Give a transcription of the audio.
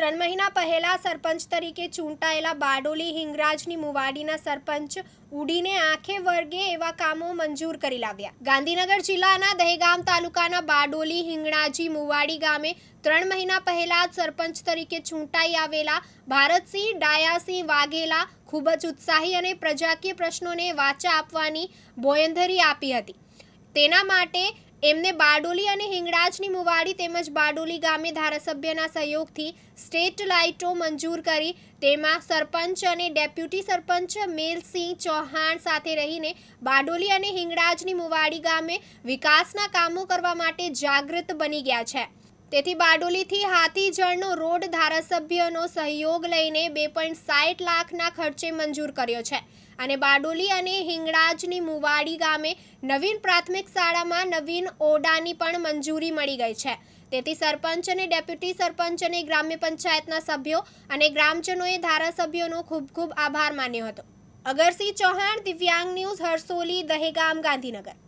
ત્રણ મહિના પહેલા સરપંચ તરીકે ચૂંટાયેલા બારડોલી હિંગરાજની મુવાડીના સરપંચ ઉડીને આંખે વર્ગે એવા કામો મંજૂર કરી લાવ્યા. ગાંધીનગર જિલ્લાના દહેગામ તાલુકાના બારડોલી હિંગણાજી મુવાડી ગામે ત્રણ મહિના પહેલા સરપંચ તરીકે ચૂંટાઈ આવેલા ભારતસિંહ, ડાયાસિંહ વાઘેલા ખૂબ જ ઉત્સાહી અને પ્રજાકીય પ્રશ્નોને વાચા આપવાની બોયંધરી આપી હતી. તેના માટે એમને બારડોલી અને હિંગળાજની મુવાડી તેમજ બારડોલી ગામે ધારાસભ્યના સહયોગથી સ્ટેટ લાઇટો મંજૂર કરી. તેમાં સરપંચ અને ડેપ્યુટી સરપંચ મેલસિંહ ચૌહાણ સાથે રહીને બારડોલી અને હિંગળાજની મુવાડી ગામે વિકાસના કામો કરવા માટે જાગૃત બની ગયા છે. તેથી બારડોલીથી હાથીજળનો રોડ ધારાસભ્યનો સહયોગ લઈને બે પોઈન્ટ સાઠ લાખના ખર્ચે મંજૂર કર્યો છે. અને બારડોલી અને હિંગળાજની મુવાડી ગામે નવીન પ્રાથમિક શાળામાં નવીન ઓરડાની પણ મંજૂરી મળી ગઈ છે. તેથી સરપંચ અને ડેપ્યુટી સરપંચ અને ગ્રામ્ય પંચાયતના સભ્યો અને ગ્રામજનોએ ધારાસભ્યોનો ખૂબ ખૂબ આભાર માન્યો હતો. અગરસિંહ ચૌહાણ, દિવ્યાંગ ન્યૂઝ, હરસોલી, દહેગામ, ગાંધીનગર.